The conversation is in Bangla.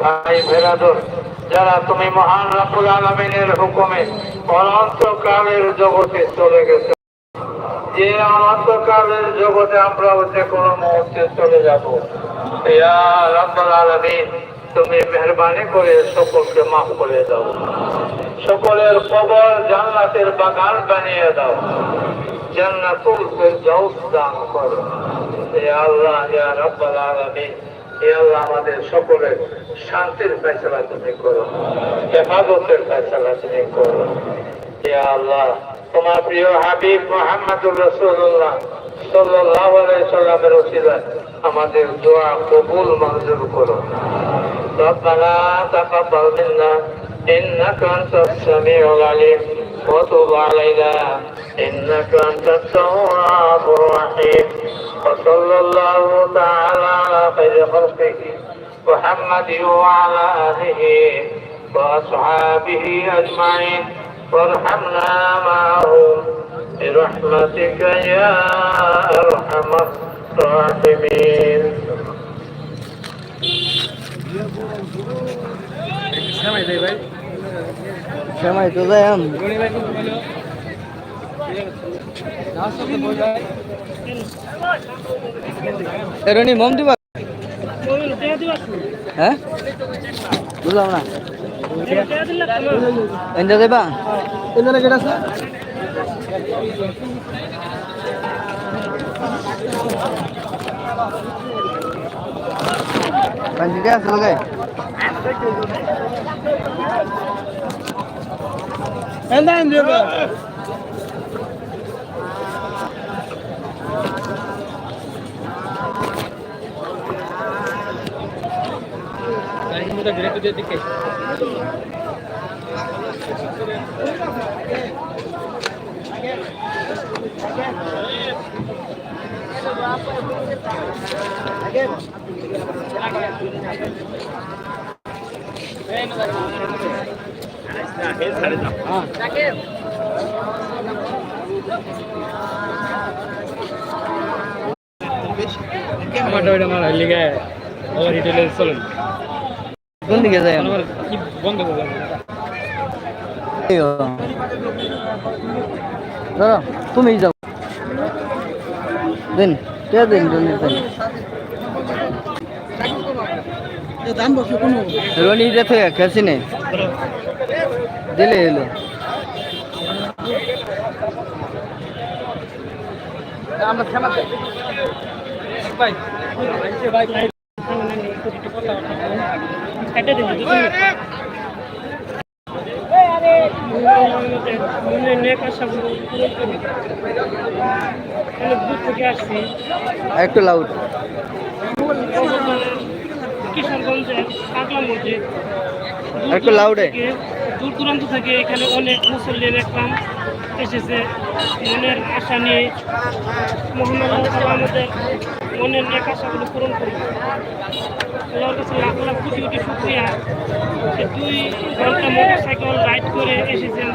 ভাই ভেরাদর যারা তুমি মহান রাবুল আলমিনের হুকুমে অনন্তকালের জগতে চলে গেছে। যে অনন্তকালের জগতে আমরা যে কোনো মুহূর্তে চলে যাব। ইয়া রাব্বুল আলামিন, তুমি মেহরবানি করে সকলকে মাফ করে দাও। সকলের কবর জান্নাতের বাগান বানিয়ে দাও। জান্নাতুল ফেরদাউস দান করো। ইয়া আল্লাহ ইয়া রাব্বুল আলামিন হে আল্লাহ আমাদের সকলের শান্তির ফেসলা তুমি করো হেফাজতের ফেসলা তুমি করো হে আল্লাহ তোমার প্রিয় হাবিব মোহাম্মদুর রসুল্লাহ সাল্লাল্লাহু আলাইহি সাল্লামের ওসিলায় আমাদের দোয়া কবুল মঞ্জুর করো ربنا تقبل منا إنك أنت السميع العليم وتب علينا إنك أنت التواب الرحيم وصلى الله تعالى على خير خلقه محمد وعلى آله وأصحابه أجمعين وارحمنا معهم برحمتك يا أرحم الراحمين সময় তো যাই আম এরনি মম দিবা? হ্যাঁ? বুঝলাম না। এনজা দেবা? এনজা কেটা আছে? লগাই এনজা এনজা আমারটা ওইটা আমার লিগে ওভার হিটেলে চলেন কোন দিকে করে দাদা তুমি যাও। দিন, কে দিন দিন রনি খেছি নেই দিলে এলো আমরা খেলা ভাই ভাই কেটে দিন দূর থেকে আসছি একটু লাউড কিশোরগঞ্জের মসজিদ একটু লাউডে দূর দূরান্ত থেকে এখানে অনেক মুসল্লি দেখলাম এসেছে। মনের আশা নিয়ে। মোহাম্মদ আমাদের মনের নেশাগুলো পূরণ করি। আল্লাহর কাছে লাখ লাখ কোটি কোটি শুক্রিয়া। দুই ঘণ্টা মোটর সাইকেল রাইড করে এসেছেন